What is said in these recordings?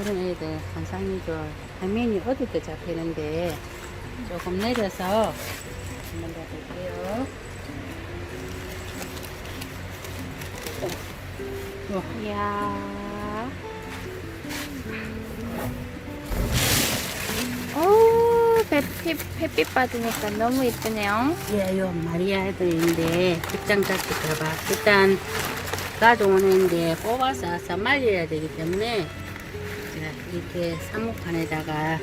이런 애들 한상이들 화면이 어둡게 잡히는데 조금 내려서 한번 더 볼게요. 어, 이야. 오, 햇빛, 햇빛 받으니까 너무 이쁘네요. 예, 요 마리아 애들인데 입장 잡힐까봐 일단 가져오는데 뽑아서 아서 말려야 되기 때문에 자, 이렇게 삽목판에다가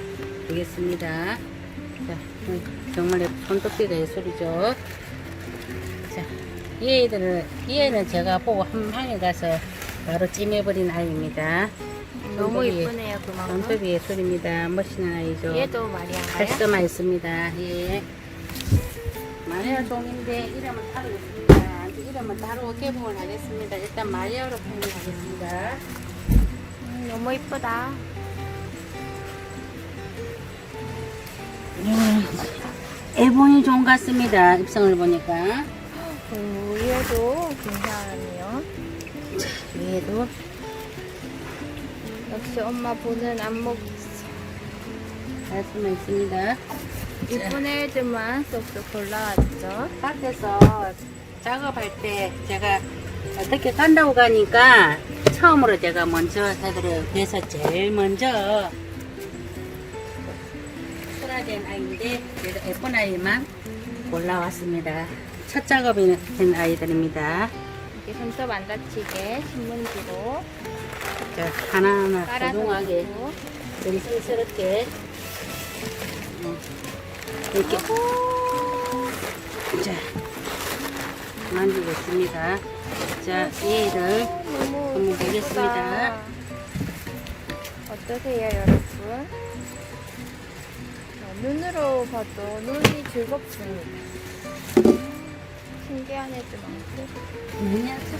되겠습니다. 자, 음, 정말 손톱비가 예술이죠. 자, 이 애들을, 이 애는 제가 보고 한 방에 가서 바로 찜해버린 아이입니다. 너무 이쁘네요, 그만큼. 손톱이 예술입니다. 멋있는 아이죠. 얘도 마리아가요? 카리스마 있습니다. 예. 마리아 종인데 이름은 따로 있습니다. 이름은 따로 개봉을 하겠습니다. 일단 마리아로 판매하겠습니다. 음, 너무 이쁘다. 에보니 종 같습니다. 입성을 보니까. 오, 얘도 괜찮네요. 얘도 역시 엄마 보는 안목 카리스마 있습니다. 이쁜 애들만 쏙쏙 골라왔죠. 밭에서 작업할 때 제가 어떻게 간다고 가니까 처음으로 제가 먼저 해드려요. 그래서 제일 먼저 된 아이인데 그래도 예쁜 아이만 골라왔습니다. 첫 작업이 된 아이들입니다. 이렇게 손톱 안 다치게 신문지로 자, 하나하나 놓고. 정성스럽게 음, 이렇게 자 만지겠습니다. 자, 얘를 한번 보겠습니다. 어떠세요, 여러분? 어, 눈으로 봐도 눈이 즐겁습니다. 신기한 애들 많고.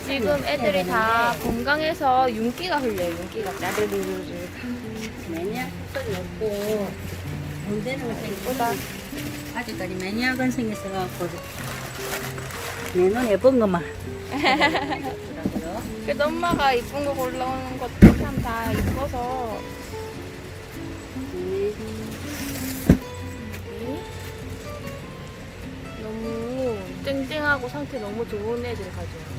지금 애들이 다 건강해서 윤기가 흘려요, 윤기가 짜르르르르. 매니아 속성이 없고 문제는 예쁘다. 아직까지 매니아 건성이 있어갖고 내 눈에 예쁜 것만 그래도 엄마가 이쁜 거 골라오는 것도 참 다 이뻐서. 쨍쨍하고 상태 너무 좋은 애들 가져요.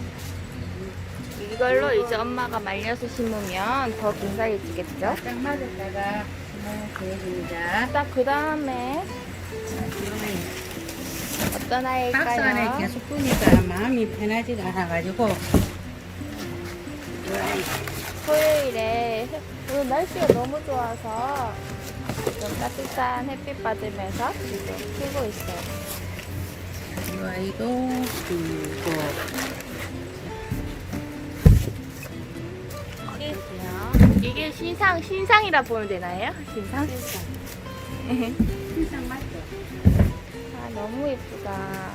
이걸로 이제 엄마가 말려서 심으면 더 근사해지겠죠? 딱 맞았다가 한번 보여줍니다 딱 그 다음에 어떤 박스 안에 아이일까요? 계속 두니까 마음이 편하지가 않아가지고 토요일에 오늘 날씨가 너무 좋아서 좀 따뜻한 햇빛 받으면서 지금 키고 있어요. 이 아이도 그리고 이게, 신상, 신상이라 보면 되나요? 신상? 신상 맞죠? 아, 너무 예쁘다.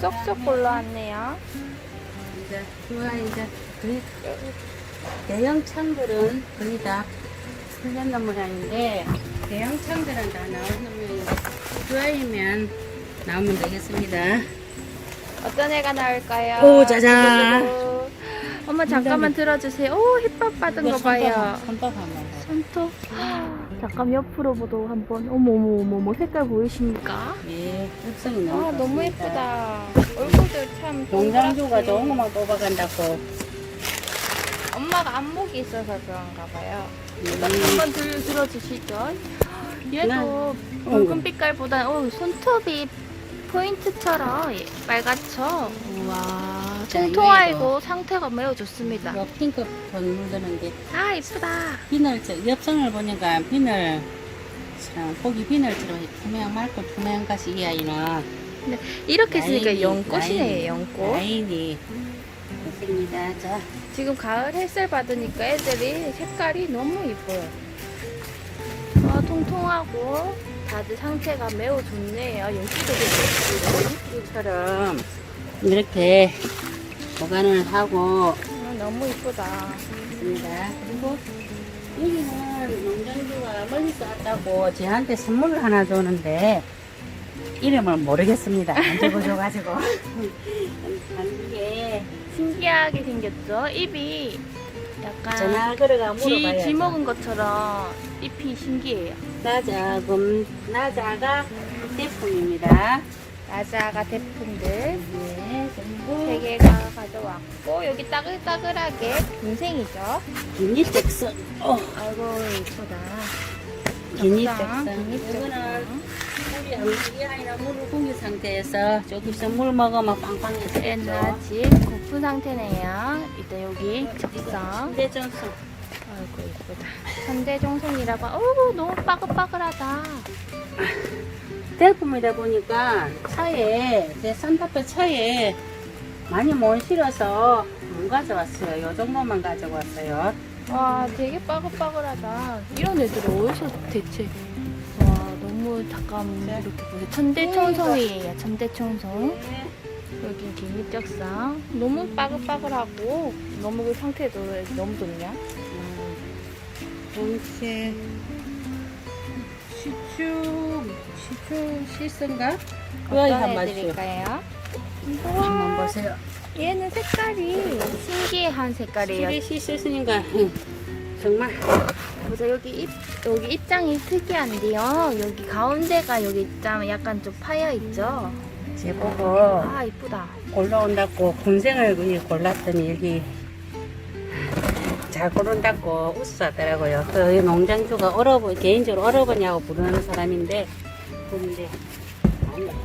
쏙쏙 골라왔네요. 이제 좋아 이제 거의 대형 창들은 거의 다 풀렸는 모양인데 대형 창들은 다 나오는 모양인데 좋아이면 나오면 되겠습니다. 어떤 애가 나올까요? 오, 짜잔. 두구두구. 엄마 잠깐만 들어주세요. 오, 햇밥 받은 거 봐요. 손톱 한번 봐. 손톱. 잠깐 옆으로 보도 한번. 어머 어머 어머 어머 색깔 보이십니까? 예, 흡성이 너무 아 너무. 예쁘다. 얼굴도 참. 농장주가. 좋은 것만 뽑아간다고. 엄마가 안목이 있어서 그런가 봐요. 음, 한번 들 들어주시죠. 얘도 붉은 빛깔보다 어, 손톱이 포인트처럼 예, 빨갛죠. 우와. 자, 통통하고 상태가 매우 좋습니다. 이거 핑크 톤 묻는 게 아 이쁘다. 비늘 저 옆선을 보니까 비늘 참 보기 비늘처럼 투명 맑고 투명한 것이 이 아이는 이렇게 쓰니까 라인이, 연꽃이네 라인이, 연꽃. 라인이 좋습니다. 자, 지금 가을 햇살 받으니까 애들이 색깔이 너무 이뻐요. 아, 통통하고 다들 상태가 매우 좋네요. 좋고. 이처럼 이렇게 보관을 하고 아, 너무 이쁘다. 있습니다. 그리고 여기는 농장주가 멀리서 왔다고 저한테 선물을 하나 주는데 이름을 모르겠습니다. 안 적어줘가지고. 한게 신기하게 생겼죠? 입이 약간 걸어가 지. 지 먹은 것처럼 잎이 신기해요. 나자금 나자가 대품입니다. 나자가 대품들 네, 그리고 세 개가 가져왔고 여기 따글따글하게 군생이죠. 기니텍스. 어, 아이고 이쁘다. 기니텍스. 이거는 물이 안, 이 아이는 물을 공유 상태에서 저기서 물 먹으면 빵빵해서 얘는 아직 고픈 상태네요. 일단 여기 적성. 대전수. 아이고 이쁘다. 천대종성이라고. 어우 너무 빠글빠글하다. 대품이다 보니까 차에 제 산타페 차에 많이 못 실어서 못 가져왔어요. 요 정도만 가져왔어요. 와 되게 빠글빠글하다. 이런 애들이 어디서 대체? 와 너무 잠깐 네. 이렇게 보세요. 천대청송이에요. 천대청송. 여기 기립적상. 너무 빠글빠글하고 너무 그 상태도 너무 좋냐? 본체 시추 시추 실선가? 그거 어떤 한번. 애들일까요? 한번 보세요. 얘는 색깔이 신기한 색깔이에요. 시리 실선인가? 정말 보자 여기 입 여기 입장이 특이한데요. 여기 가운데가 여기 있자면 약간 좀 파여 있죠. 제보고 아 이쁘다. 올라온다고 군생을 그냥 골랐더니 여기 잘 고른다고 웃어하더라고요. 그 농장주가 얼어보 개인적으로 얼어보냐고 부르는 사람인데 그런데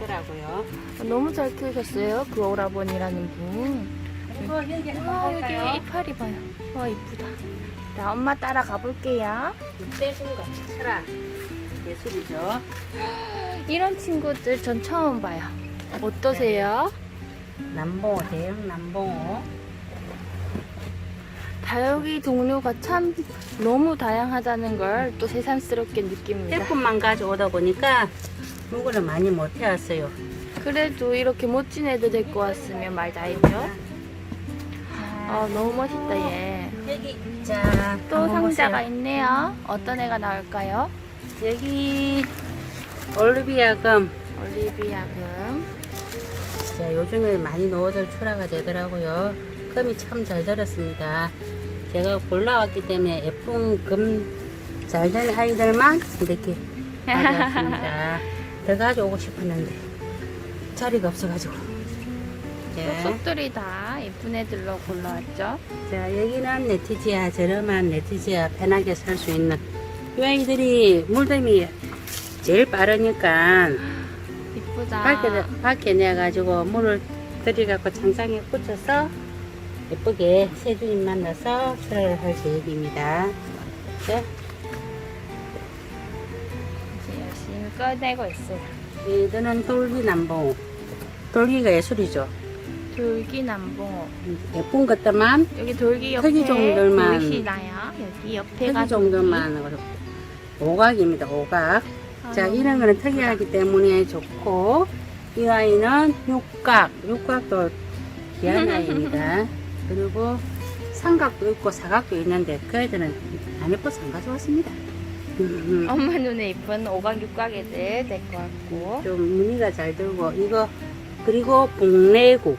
많이 없더라고요. 너무 잘 키우셨어요. 그 오라버니라는 분. 그리고 여기 와 한번 여기 볼까요? 이파리 봐요. 와 이쁘다. 자 엄마 따라 가볼게요. 육대순과 철아 예술이죠. 이런 친구들 전 처음 봐요. 어떠세요? 남봉호 대형 남봉호. 다육이 종류가 참 너무 다양하다는 걸 또 새삼스럽게 느낍니다. 제품만 가져오다 보니까 물건을 많이 못 해왔어요. 그래도 이렇게 멋진 애들 데리고 왔으면 말 다 했죠. 아 너무 멋있다 얘. 여기 자 또 한번 상자가 보세요. 있네요. 어떤 애가 나올까요? 여기 올리비아금 올리비아금. 자, 요즘에 많이 넣어줄 출하가 되더라고요. 금이 참 잘 들었습니다. 제가 골라왔기 때문에 예쁜 금 잘 된 아이들만 이렇게 가져왔습니다. 더 가져오고 싶었는데 자리가 없어가지고. 자, 속속들이 다 예쁜 애들로 골라왔죠. 자, 여기는 네티지아, 저렴한 네티지아 편하게 살 수 있는 이 아이들이 물댐이 제일 빠르니까 이쁘다. 밖에, 밖에 내가지고 물을 들이갖고 장상에 꽂혀서 예쁘게 새 주인 만나서 출하를 할 계획입니다. 네, 꺼내고 있어요. 이들은 돌기 남봉. 돌기가 예술이죠. 돌기 남봉. 예쁜 것들만, 여기 돌기 옆에 크기 정도만. 돌이 나요. 여기 옆에가 크기 정도만. 오각입니다, 오각. 돌기. 자, 아, 이런 거는 특이하기 때문에 좋고, 이 아이는 육각, 육각도 귀한 아이입니다. 그리고 삼각도 있고 사각도 있는데, 그 애들은 안 예뻐서 안 가져왔습니다. 음, 엄마 눈에 이쁜 오각 육각 애들 데리고 왔고. 좀 무늬가 잘 들고, 이거, 그리고 복내국.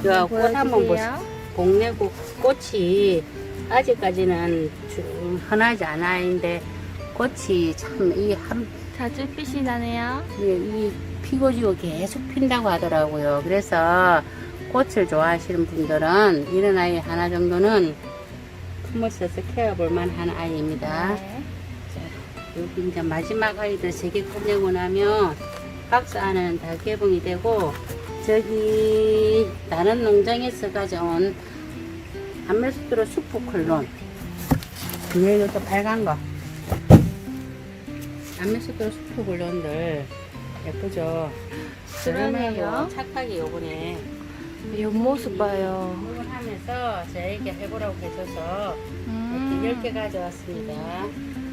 이거 꽃 한번 보세요. 복내국 꽃이 아직까지는 주- 흔하지 않아인데, 꽃이 참, 이 한, 자주 빛이 나네요. 예, 이 피고지고 계속 핀다고 하더라고요. 그래서 꽃을 좋아하시는 분들은 이런 아이 하나 정도는 품을 써서 키워볼 만한 아이입니다. 네. 여기 이제 마지막 아이들 세개 끝내고 나면 박스 안에는 다 개봉이 되고 저기 다른 농장에서 가져온 암메스트로 수프클론 네, 이것도 빨간 거 암메스트로 수프클론들 예쁘죠? 그러네요. 착하게 요번에 옆모습 봐요. 하면서 저에게 해보라고 해줘서 음. 이렇게 10개 가져왔습니다.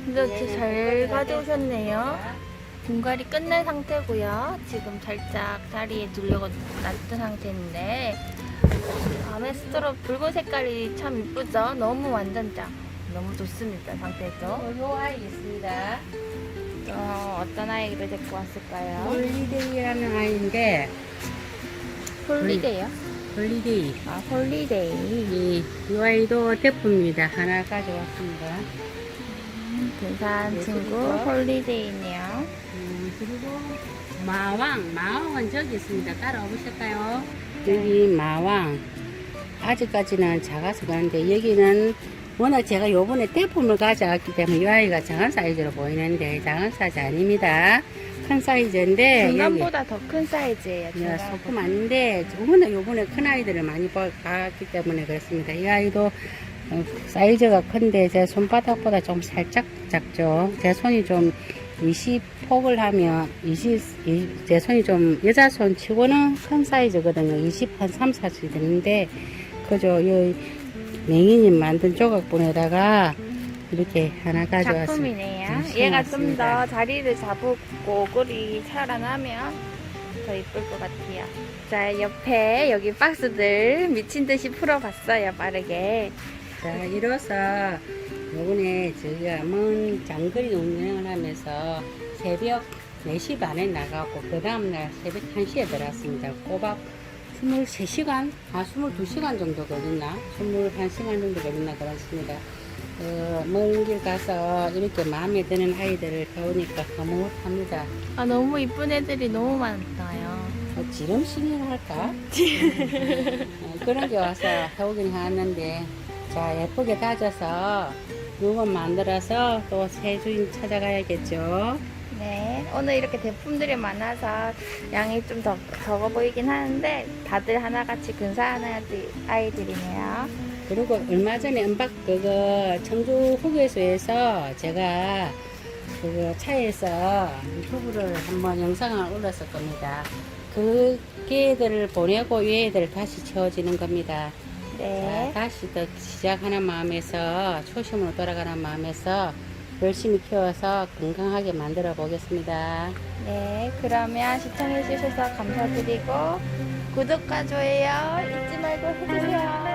근데 네, 진짜 잘 가져오셨네요. 분갈이 끝낸 상태고요. 지금 살짝 다리에 눌려가 놨던 상태인데 아메스트로 붉은 색깔이 참 이쁘죠? 너무 완전 짱. 너무 좋습니다. 상태도. 요 아이 있습니다. 어, 어떤 아이를 데리고 왔을까요? 홀리데이라는 아이인데 폴리데요? 홀리데이. 아, 홀리데이. 이, 이 아이도 대품입니다. 하나 가져왔습니다. 등산 네, 친구? 홀리데이네요. 음, 그리고 마왕. 마왕은 저기 있습니다. 따라오실까요? 여기 마왕. 아직까지는 작아서 그런데 여기는 워낙 제가 요번에 대품을 가져왔기 때문에 이 아이가 작은 사이즈로 보이는데 작은 사이즈 아닙니다. 큰 사이즈인데 중간보다 더 큰 사이즈예요. 야, 중간보다. 소품 아닌데 워낙 요번에 큰 아이들을 많이 봐- 봤기 때문에 그렇습니다. 이 아이도 어, 사이즈가 큰데 제 손바닥보다 좀 살짝 작죠. 제 손이 좀 20폭을 하면 20, 이- 제 손이 좀 여자 손 치고는 큰 사이즈거든요. 20, 한 3, 4씩 되는데 그죠. 이 맹이님 만든 조각분에다가 이렇게 하나 가져왔습니다. 작품이네요. 음, 얘가 좀. 더 자리를 잡고 꼴이 살아나면 더 이쁠 것 같아요. 자, 옆에 여기 박스들 미친 듯이 풀어봤어요, 빠르게. 자, 이로써 요번에 저희가 먼 장거리 운행을 하면서 새벽 4시 반에 나가고 그 다음날 새벽 1시에 들어왔습니다. 꼬박 23시간? 아, 22시간 정도 걸렸나? 21시간 정도 걸렸나 그렇습니다. 어, 먼길 가서 이렇게 마음에 드는 아이들을 배우니까 흐뭇합니다. 아, 너무 이쁜 애들이 너무 많아요. 어, 지름신이라 할까? 어, 그런 게 와서 해오긴 하는데 자 예쁘게 다져서 물건 만들어서 또 새 주인 찾아가야겠죠? 네, 오늘 이렇게 제품들이 많아서 양이 좀 더 적어 보이긴 하는데 다들 하나같이 근사한 아이들- 아이들이네요. 그리고 얼마 전에 은박 그거 청주 후계소에서 제가 그 차에서 유튜브를 한번 영상을 올렸을 겁니다. 그 개들을 보내고 얘들을 다시 채워지는 겁니다 네. 자, 다시 또 시작하는 마음에서 초심으로 돌아가는 마음에서 열심히 키워서 건강하게 만들어 보겠습니다. 네, 그러면 시청해주셔서 감사드리고 구독과 좋아요 잊지 말고 해주세요.